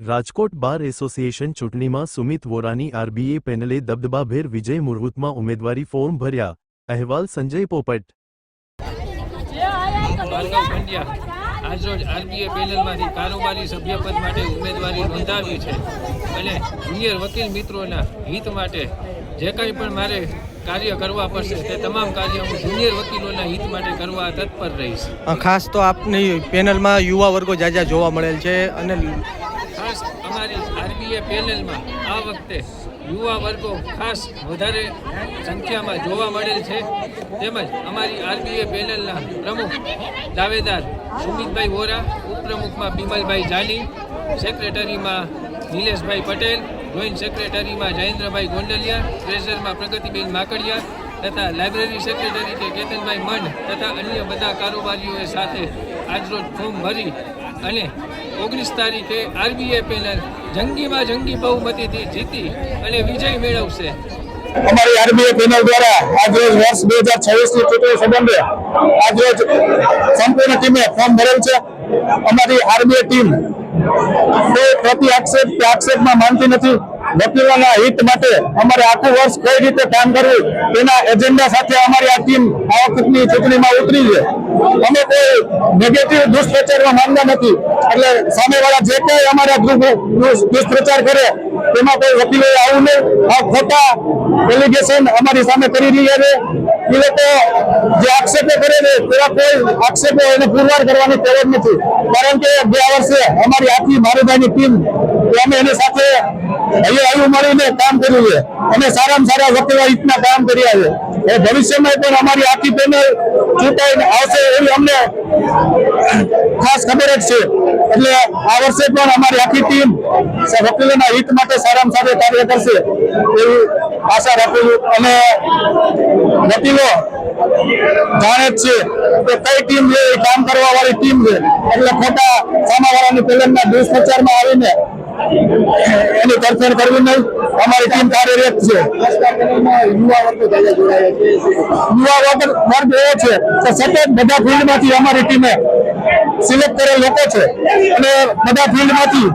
Rajkot bar association ચૂંટણીમાં સુમિત વોરાની આરબીએ પેનલે દબદબાભેર વિજય મુહૂર્તમાં ઉમેદવારી form ભર્યા. અહેવાલ સંજય પોપટ. આજરોજ આરબીએ પેનલમાંથી કારોબારી સભ્યપદ માટે ઉમેદવારી નોંધાવી છે. અને જુનિયર વકીલ મિત્રોના હિત માટે જે કંઈ પણ મારે કાર્ય કરવા પડશે તે તમામ કાર્ય હું જુનિયર વકીલોના હિત માટે કરવા તત્પર રહીશ. ખાસ તો આપની પેનલમાં યુવા વર્ગો જાજા જોવા મળેલ છે અને ખાસ અમારી આરબીએ પેનલમાં આ વખતે યુવા વર્ગો ખાસ વધારે સંખ્યામાં જોવા મળેલ છે. તેમજ અમારી આરબીએ પેનલના પ્રમુખ દાવેદાર સુમિતભાઈ વોરા, ઉપપ્રમુખમાં બિમલભાઈ જાની, સેક્રેટરીમાં નિલેશભાઈ પટેલ, જોઈન્ટ સેક્રેટરીમાં જયેન્દ્રભાઈ ગોંડલિયા, ટ્રેઝરમાં પ્રગતિબેન માકડિયા તથા લાઇબ્રેરી સેક્રેટરી કે કેતનભાઈ મંડ તથા અન્ય બધા કારોબારીઓએ સાથે આજરોજ ફોર્મ ભરી અને ઓગણીસ તારીખે આરબીએ પેનલ જંગીમાં જંગી બહુમતીથી જીતી અને વિજય મેળવશે. અમારી આરબીએ પેનલ દ્વારા આજરોજ વર્ષ બે હજાર છવ્વીસની ચૂંટણી સંબંધે આજરોજ સંપૂર્ણ ટીમે ફોર્મ ભરેલ છે. અમારી આરબીએ ટીમ કોઈ પ્રતિ આક્ષેપ કે આક્ષેપમાં માનતી નથી. વકીલોના હિત માટે અમારે આખું વર્ષ કઈ રીતે કામ કરવું, તેના એજન્ડા સાથે અમારી આ ટીમ આ ચૂંટણીમાં ઉતરી છે. અમે કોઈ નેગેટિવ દુષ્પ્રચારમાં માનતા નથી. એટલે સામેવાળા જે કંઈ અમારા દુષ્પ્રચાર કરે, તેમાં કોઈ વકીલોએ આવું નહીં. આ ખોટા એલિગેશન અમારી સામે કરી રહ્યા છે. એ લોકો જે આક્ષેપો કરે છે તેવા કોઈ આક્ષેપો એને પુરવાર કરવાની જ નથી. કારણ કે ગયા વર્ષે અમારી આખી મારુભાઈની ટીમ અમે એની સાથે અહીંયા હૈયું મળીને કામ કર્યું છે. અને સારામાં સારા વકીલો રીતના કામ કર્યા છે. એ ભવિષ્યમાં પણ અમારી આખી પેનલ ચૂંટાઈને આવશે એવી અમને ખાસ ખબર જ છે. એટલે આ વર્ષે પણ અમારી આખી ટીમ વકીલોના હિત માટે સારામાં સારું કાર્ય કરશે એવી આશા રાખું છું. અને વકીલો જાણે છે કે કઈ ટીમ છે કામ કરવા વાળી ટીમ છે. એટલે ખોટા સામાવાળાની પેલનના દુષ્પ્રચારમાં આવીને એની તરફેણ કરવી નહીં. અમારી ટીમ કાર્યરત છે. યુવા વર્ગ એવો છે કે સતત બધા ફિલ્ડમાંથી અમારી ટીમે સિલેક્ટ કરેલ લોકો છે. અને બધા ફિલ્ડમાંથી